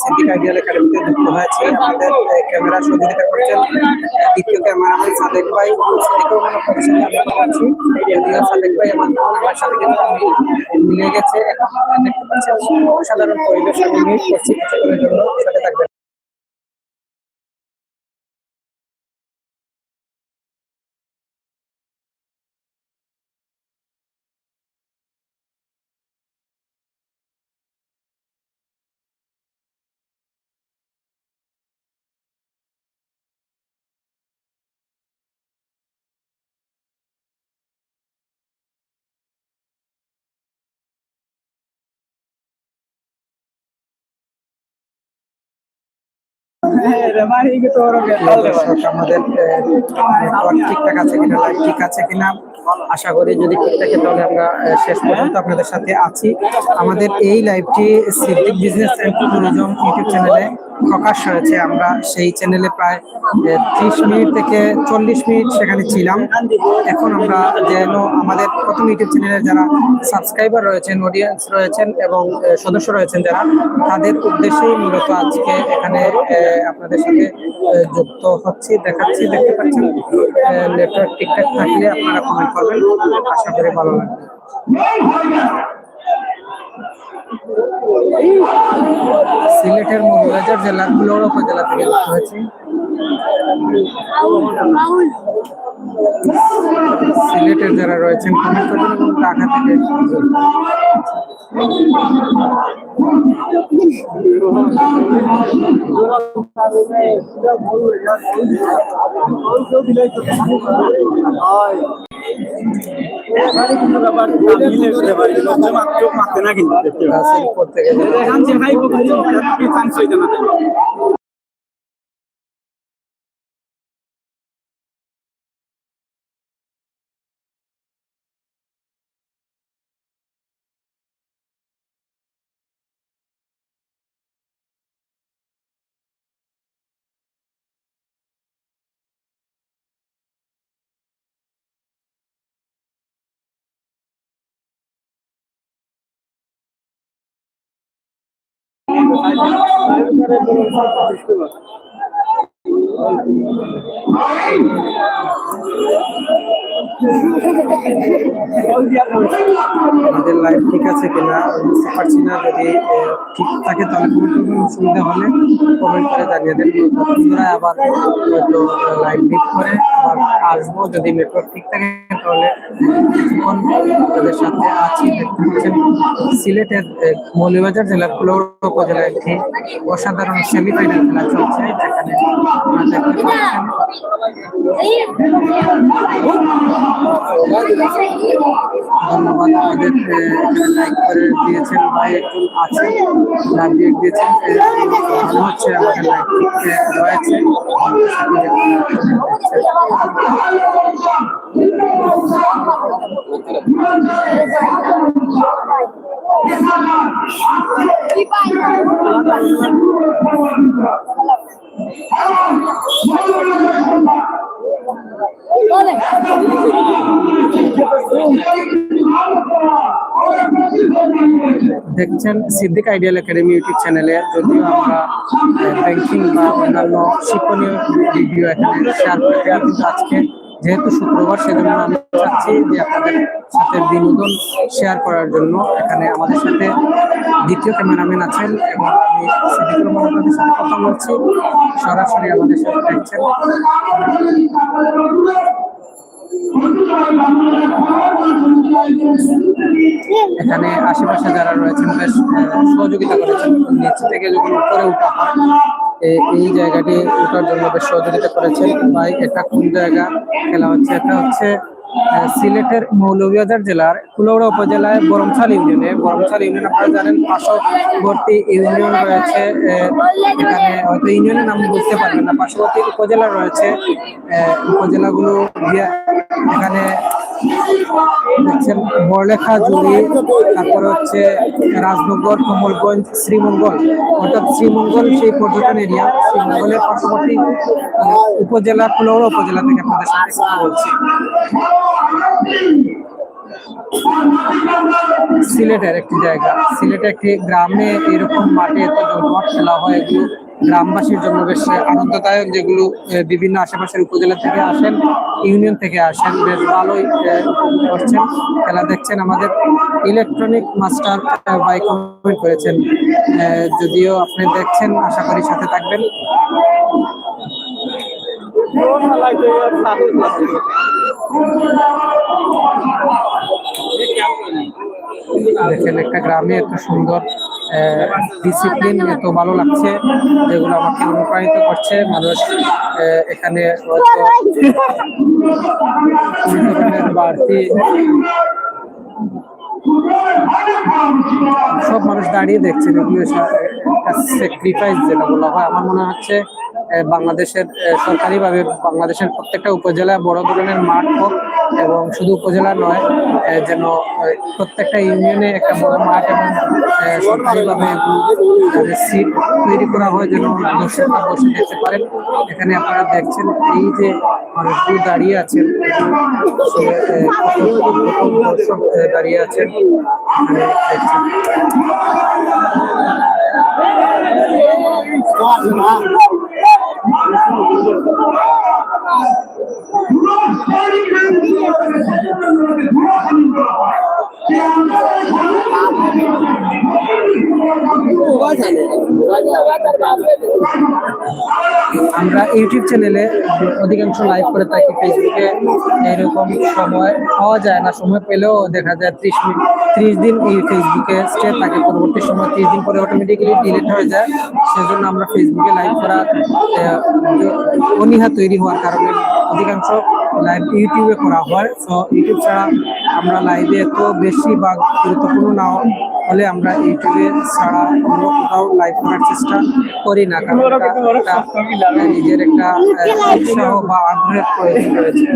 Siddique ideal একাডেমিতে যুক্ত হয়েছি। আমাদের ক্যামেরা সহযোগিতা করছেন দ্বিতীয় ক্যামেরাম্যান সাদেক ভাই। কথা বলছি যদিও সাদেক ভাই, আমার আমার সাথে কিন্তু মিলে গেছে। এখন দেখতে পাচ্ছেন অসাধারণ পরিবেশ আমি মিট করছি কিছুক্ষণের জন্য সাথে আমাদের ঠিকঠাক আছে কিনা ঠিক আছে কিনা? আশা করি যদি ঠিক থাকে তাহলে আমরা শেষ পর্যন্ত আপনাদের সাথে আছি। আমাদের এই লাইভটি Siddique business and tourism YouTube চ্যানেলে প্রকাশ হয়েছে। আমরা সেই চ্যানেলে প্রায় ত্রিশ মিনিট থেকে চল্লিশ মিনিট সেখানে ছিলাম। এখন আমরা যেন আমাদের প্রথম ইউটিউব চ্যানেলের যারা সাবস্ক্রাইবার রয়েছেন অডিয়েন্স রয়েছেন এবং সদস্য রয়েছেন যারা, তাদের উদ্দেশ্যেই মূলত আজকে এখানে আপনাদের সাথে যুক্ত হচ্ছি, দেখাচ্ছি, দেখতে পাচ্ছেন। নেটওয়ার্ক ঠিকঠাক থাকলে আপনারা কমেন্ট করবেন। আশা করি ভালো লাগবে। সিলেটের মৌলবাজার জেলার কুলৌড় উপজেলা থেকে যুক্ত হয়েছি। সিলেটের যারা রয়েছেন ঢাকা থেকে গাজীপুর থেকে যারা আমাদের লাইভ ঠিক আছে কিনা বুঝতে পারছি না। যদি ঠিক থাকে তাহলে করবেন অসুবিধা হলে কমেন্ট করে জানিয়ে দেন আবার হয়তো লাইভ ঠিক করে আসব যদি নেটওয়ার্ক ঠিক থাকে, তাহলে কিছুক্ষণ তাদের সাথে আছি সিলেটের মৌলভীবাজার জেলার কুলৌড় উপজেলায় একটি অসাধারণ সেমিফাইনাল খেলা চলছে, যেখানে ধন্যবাদ আমাদের লাইক করে দিয়েছেন ভাই আছে দিয়ে দিয়েছেন হচ্ছে লাইক রয়েছে দেখছেন সিদ্দিক আইডিয়াল একাডেমি ইউটিউব চ্যানেলে যদিও আমরা ব্যাংকিং বা অন্যান্য শিক্ষণীয় ভিডিও এখানে শেয়ার করতে আজকে যেহেতু শুক্রবার, সেজন্য আমি চাচ্ছি যে আপনাদের সাথে বিনোদন শেয়ার করার জন্য। এখানে আমাদের সাথে দ্বিতীয় ক্যামেরাম্যান আছেন এবং আমি সিদ্দিক রহমান সাথে কথা বলছি। সরাসরি আমাদের সাথে দেখছেন। এখানে আশেপাশে যারা রয়েছেন, বেশ সহযোগিতা করেছেন। নিচ থেকে যখন উপরে উঠা হয় এই জায়গাটি ওঠার জন্য বেশ সহযোগিতা করেছেন। ভাই, এটা কোন জায়গা? খেলা হচ্ছে, এটা হচ্ছে সিলেটের মৌলভীবাজার জেলার কুলৌড়া উপজেলায় বরমছাল ইউনিয়নে। বরমছাল ইউনিয়ন আপনারা জানেন, পার্শ্ববর্তী ইউনিয়ন রয়েছে এখানে হয়তো ইউনিয়নের নাম বুঝতে পারবেন না। পার্শ্ববর্তী উপজেলা রয়েছে উপজেলাগুলো এখানে দেখছেন বড়লেখা জুড়ি, তারপরে হচ্ছে রাজনগর কমলগঞ্জ, শ্রীমঙ্গল। অর্থাৎ শ্রীমঙ্গল সেই পর্যটন এরিয়া শ্রীমঙ্গলের পার্শ্ববর্তী উপজেলা কুলৌড়া উপজেলা থেকে আপনাদের সাথে কথা বলছি। সিলেটের একটি জায়গা। সিলেটের একটি গ্রামে এরকম মাঠে এত জমজমাট খেলা হয় এগুলো গ্রামবাসীর জন্য বেশ আনন্দদায়ক যেগুলো বিভিন্ন আশেপাশের উপজেলা থেকে আসেন, ইউনিয়ন থেকে আসেন, বেশ ভালোই করছেন। খেলা দেখছেন আমাদের ইলেকট্রনিক মাস্টার বাই কমেন্ট করেছেন। যদিও আপনি দেখছেন, আশা করি সাথে থাকবেন। দেখেন, একটা গ্রামে এত সুন্দর ডিসিপ্লিন এত ভালো লাগছে, যেগুলো আমাকে অনুপ্রাণিত করছে। মানুষ এখানে বাড়তি সব মানুষ দাঁড়িয়ে দেখছেন, এগুলো স্যাক্রিফাইস যেটা বলা হয়। আমার মনে হচ্ছে বাংলাদেশের সরকারিভাবে বাংলাদেশের প্রত্যেকটা উপজেলায় বড় ধরনের মাঠ হোক এবং শুধু উপজেলা নয় যেন প্রত্যেকটা ইউনিয়নে একটা বড় মাঠ এবং সরকারিভাবে সিট তৈরি করা হয় যেন দর্শকরা বসে দেখতে পারেন। এখানে আপনারা দেখছেন এই যে মানুষগুলো দাঁড়িয়ে আছেন কত দর্শক আহ, দাঁড়িয়ে আছেন এখানে দেখছেন আমরা ইউটিউব চ্যানেলে অধিকাংশ লাইভ করে থাকি ফেসবুকে এরকম সময় পাওয়া যায় না, সময় পেলেও দেখা যায় ত্রিশ মিনিট, ত্রিশ দিন এই ফেসবুকে স্টে থাকে, পরবর্তী সময় ত্রিশ দিন পরে অটোমেটিক্যালি ডিলিট হয়ে যায়, সেজন্য আমরা ফেসবুকে লাইভ করা অনীহা তৈরি হওয়ার কারণে অধিকাংশ লাইভ ইউটিউবে করা হয়। তো ইউটিউব ছাড়া আমরা লাইভে এত বেশি বা গুরুত্বপূর্ণ না হলে আমরা ইউটিউবে ছাড়া অন্য কোথাও লাইভ করার চেষ্টা করি না কারণ নিজের একটা উৎসাহ বা আগ্রহের প্রয়োজন রয়েছে।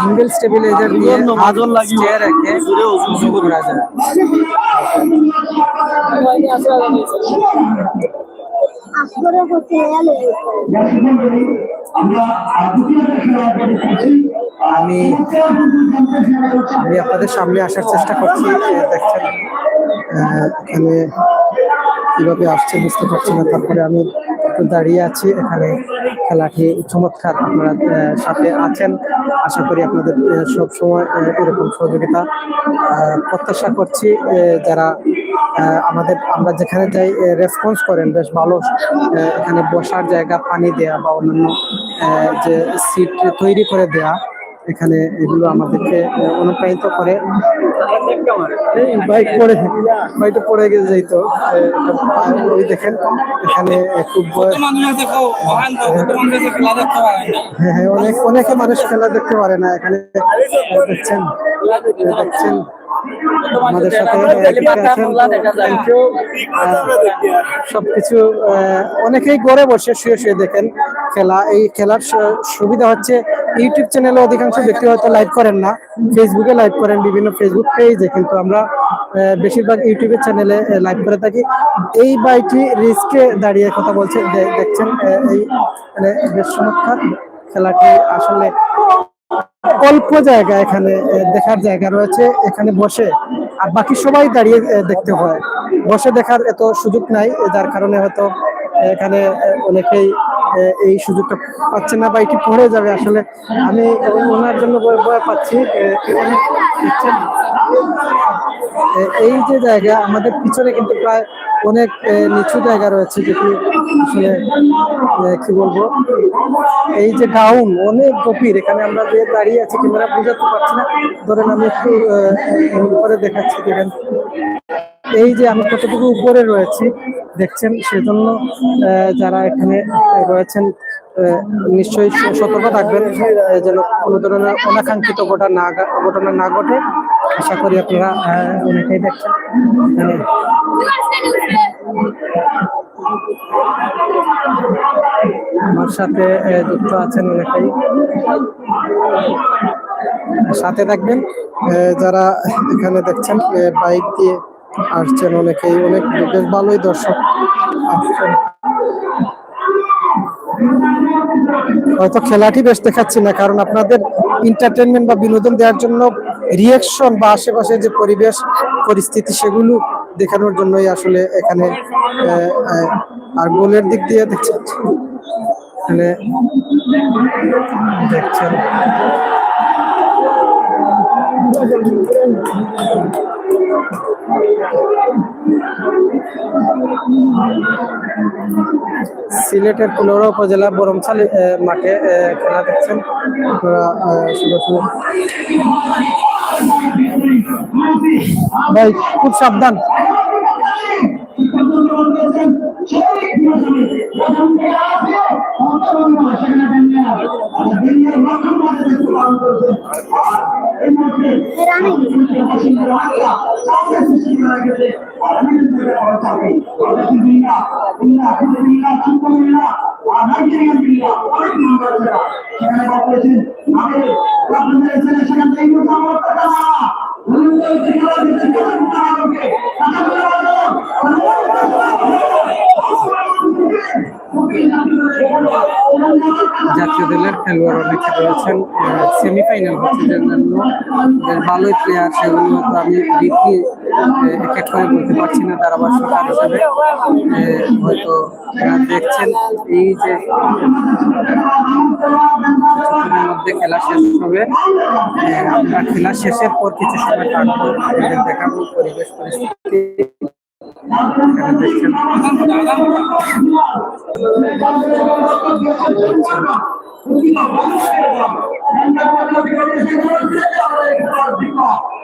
সিঙ্গেল স্টেবিলাইজার দিয়ে মাজন লাগিয়ে রেখে সুযোগ করা যায়। আসলে হচ্ছে আমি আমি আপনাদের সামনে আসার চেষ্টা করছি দেখছেন এখানে কীভাবে আসছে বুঝতে পারছি না। তারপরে আমি একটু দাঁড়িয়ে আছি, এখানে খেলাটি চমৎকার আপনারা সাথে আছেন। আশা করি আপনাদের সব সময় এরকম সহযোগিতা প্রত্যাশা করছি যারা আমাদের, আমরা যেখানে যাই রেসপন্স করেন, বেশ ভালো এখানে বসার জায়গা, পানি দেয়া বা অন্যান্য যে সিট তৈরি করে দেয়া এখানে এগুলো আমাদেরকে অনুপ্রাণিত করে। বাইক পড়ে বাইকটা পড়ে গেছে যাই তো ওই দেখেন এখানে খুব হ্যাঁ হ্যাঁ অনেক অনেকে মানুষ খেলা দেখতে পারে না এখানে দেখছেন দেখছেন। আমাদের সাথে সবকিছু অনেকেই ঘরে বসে শুয়ে শুয়ে দেখেন খেলা। এই খেলার সুবিধা হচ্ছে ইউটিউব চ্যানেলে অধিকাংশ ব্যক্তি হয়তো লাইভ করেন না। ফেসবুকে লাইভ করেন বিভিন্ন ফেসবুক পেজে কিন্তু আমরা বেশিরভাগ ইউটিউবের চ্যানেলে লাইভ করে থাকি। এই বাইটি রিস্কে দাঁড়িয়ে কথা বলছে দেখছেন এই মানে বেশ চমৎকার খেলাটি আসলে অল্প জায়গা এখানে দেখার জায়গা রয়েছে এখানে বসে। আর বাকি সবাই দাঁড়িয়ে দেখতে হয়। বসে দেখার এত সুযোগ নাই যার কারণে হয়তো এখানে অনেকেই এই সুযোগটা পাচ্ছে না বা এটি পড়ে যাবে। আসলে আমি ওনার জন্য পাচ্ছি এই যে জায়গা, আমাদের পিছনে কিন্তু প্রায় অনেক নিচু জায়গা রয়েছে, যেটি আসলে কি বলব? এই যে ডাউন অনেক গভীর। এখানে আমরা যে দাঁড়িয়ে আছি, ক্যামেরা বোঝাতে পারছি না। ধরেন আমি একটু উপরে দেখাচ্ছি, দেখেন। এই যে আমি কতটুকু উপরে রয়েছি, দেখছেন? সেজন্য যারা এখানে রয়েছেন নিশ্চয়ই সতর্ক থাকবেন যেন কোনো ধরনের অনাকাঙ্ক্ষিত ঘটনা না ঘটনা না ঘটে। আশা করি আপনারা অনেকেই দেখছেন। আমার সাথে যুক্ত আছেন অনেকেই। সাথে থাকবেন যারা এখানে দেখছেন বাইক দিয়ে আসছেন অনেকেই। অনেক বেশ ভালোই দর্শক আসছেন। হয়তো খেলাটি বেশ দেখাচ্ছি না, কারণ আপনাদের এন্টারটেনমেন্ট বা বিনোদন দেওয়ার জন্য রিয়াকশন বা আশেপাশে যে পরিবেশ পরিস্থিতি সেগুলো দেখানোর জন্যই আসলে এখানে আর গোলের দিক দিয়ে দেখছেন? এখানে দেখছেন? সিলেটের কুলরা উপজেলা বরমছালি আহ, মাঠে খেলা দেখছেন? সরাসরি ভাই খুব সাবধান। জাতীয় দলের খেলোয়াড় অনেকে রয়েছেন সেমিফাইনাল হচ্ছে যার ভালোই প্লেয়ার সেগুলো হয়তো আমি ডিপলি এক করে বলতে পারছি না ধারাভাষ্যকার হিসেবে। হয়তো দেখছেন, এই যে মধ্যে খেলা শেষ হবে। আমরা খেলা শেষের পর কিছু সময় আপনাদের দেখাবো পরিবেশ পরিস্থিতি। এখানে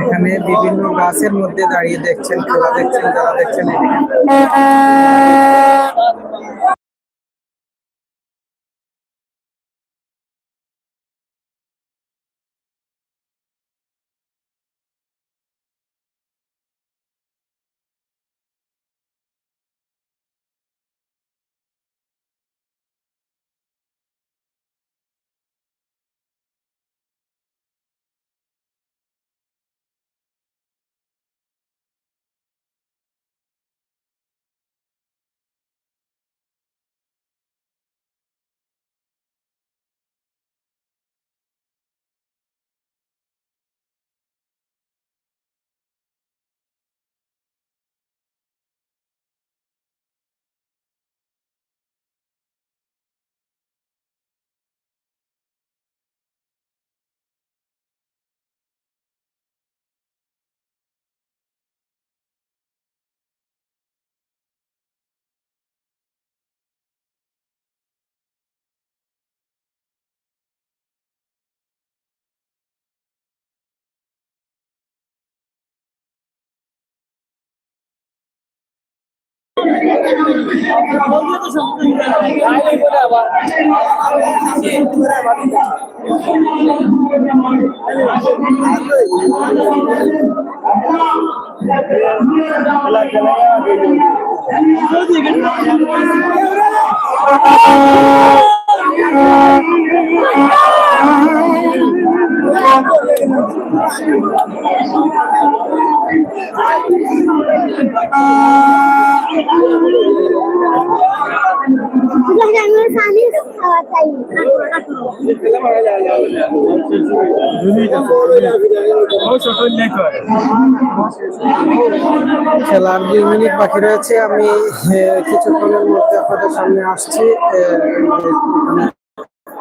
এখানে বিভিন্ন গাছের মধ্যে দাঁড়িয়ে দেখছেন খেলা দেখছেন যারা দেখছেন এদিকে আমি পানি খাওয়া চাই খেলার দুই মিনিট বাকি রয়েছে। আমি কিছুক্ষণের মধ্যে আপনাদের সামনে আসছি।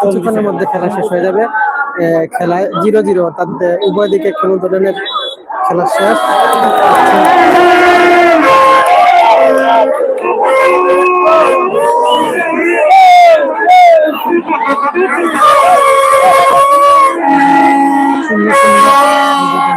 কিছুক্ষণের মধ্যে খেলা শেষ হয়ে যাবে। এ, খেলায় জিরো জিরো অর্থাৎ উভয় দিকে কোনো ধরনের খেলা শেষ। শূন্য শূন্য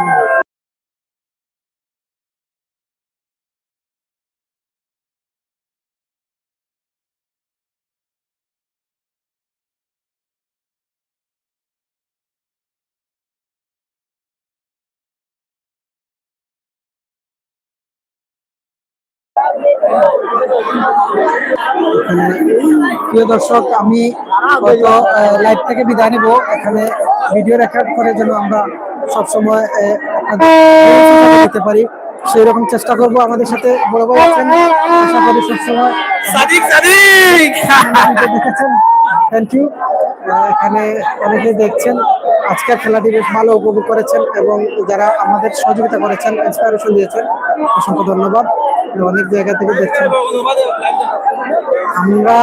প্রিয় দর্শক আমি হয়তো লাইভ থেকে বিদায় নেব। এখানে ভিডিও রেকর্ড করে যেন আমরা সবসময় দিতে পারি। সেই রকম চেষ্টা করব আমাদের সাথে বড় বড় আছেন। আশা করি সবসময় দেখেছেন। থ্যাংক ইউ এখানে অনেকেই দেখছেন আজকের খেলাটি বেশ ভালো উপভোগ করেছেন এবং যারা আমাদের সহযোগিতা করেছেন ইন্সপিরেশন দিয়েছেন অসংখ্য ধন্যবাদ। অনেক জায়গা থেকে দেখছেন আমরা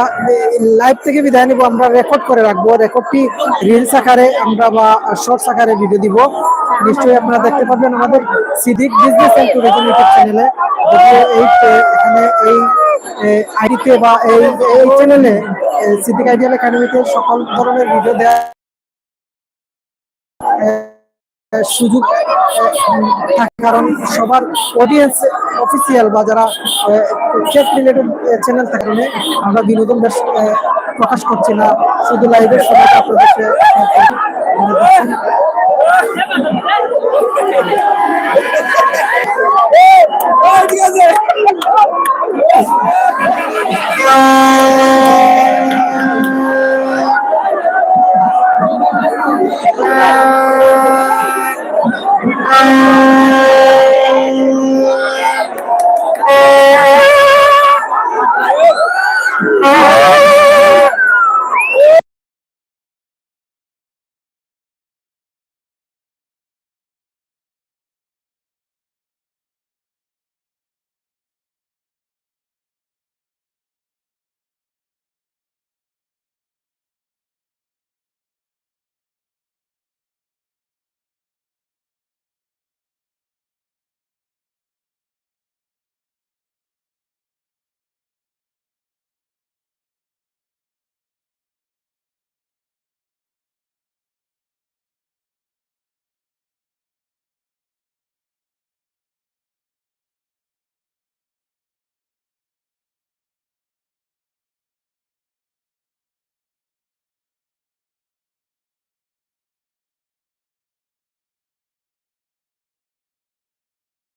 লাইভ থেকে বিদায় নিব আমরা রেকর্ড করে রাখব। রেকর্ডটি রিলস আকারে আমরা বা শর্টস আকারে ভিডিও দিব। নিশ্চয়ই আপনারা দেখতে পাবেন আমাদের Siddique business and tourism YouTube চ্যানেলে এই এখানে এই আইডিতে বা এই এই চ্যানেলে সিদ্দিক আইডিয়াল একাডেমিতে সকল ধরনের ভিডিও দেওয়া সুযোগ থাকে। কারণ সবার অডিয়েন্স অফিসিয়াল বা যারা টেক রিলেটেড চ্যানেল থাকলে আমরা বিনোদন প্রকাশ করছি না। শুধু লাইভের সময় আপনাদের সাথে, Música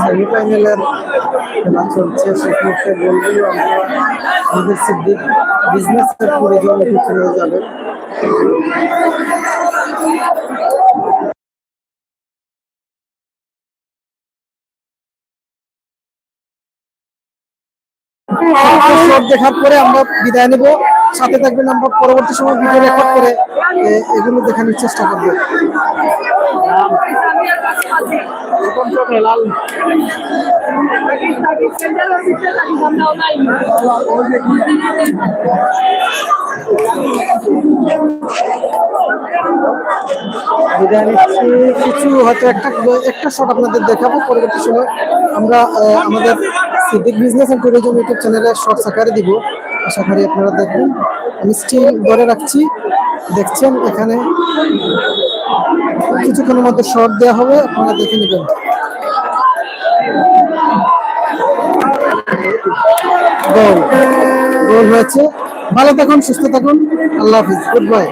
সেমিফাইনালের খেলা চলছে সেক্ষেত্রে বলব আমরা আমাদের সিদ্দিক বিজনেস ট্যুরিজম এটি চলে যাবে সব দেখার পরে আমরা বিদায় নেব। সাথে থাকবেন আমরা পরবর্তী সময় ভিডিও রেকর্ড করে এগুলো দেখানোর চেষ্টা করব। বিদায় নিচ্ছি। কিছু হয়তো একটা একটা শট আপনাদের দেখাবো। পরবর্তী সময় আমরা আমাদের Siddique business and tourism YouTube চ্যানেলে শর্টস আকারে দিব। আশা করি আপনারা দেখবেন। আমি স্টিল ধরে রাখছি। দেখছেন এখানে কিছুক্ষণের মধ্যে শর্ট দেওয়া হবে। আপনারা দেখে নেবেন। গোল গোল হয়েছে। ভালো থাকুন, সুস্থ থাকুন। আল্লাহ হাফিজ। Good bye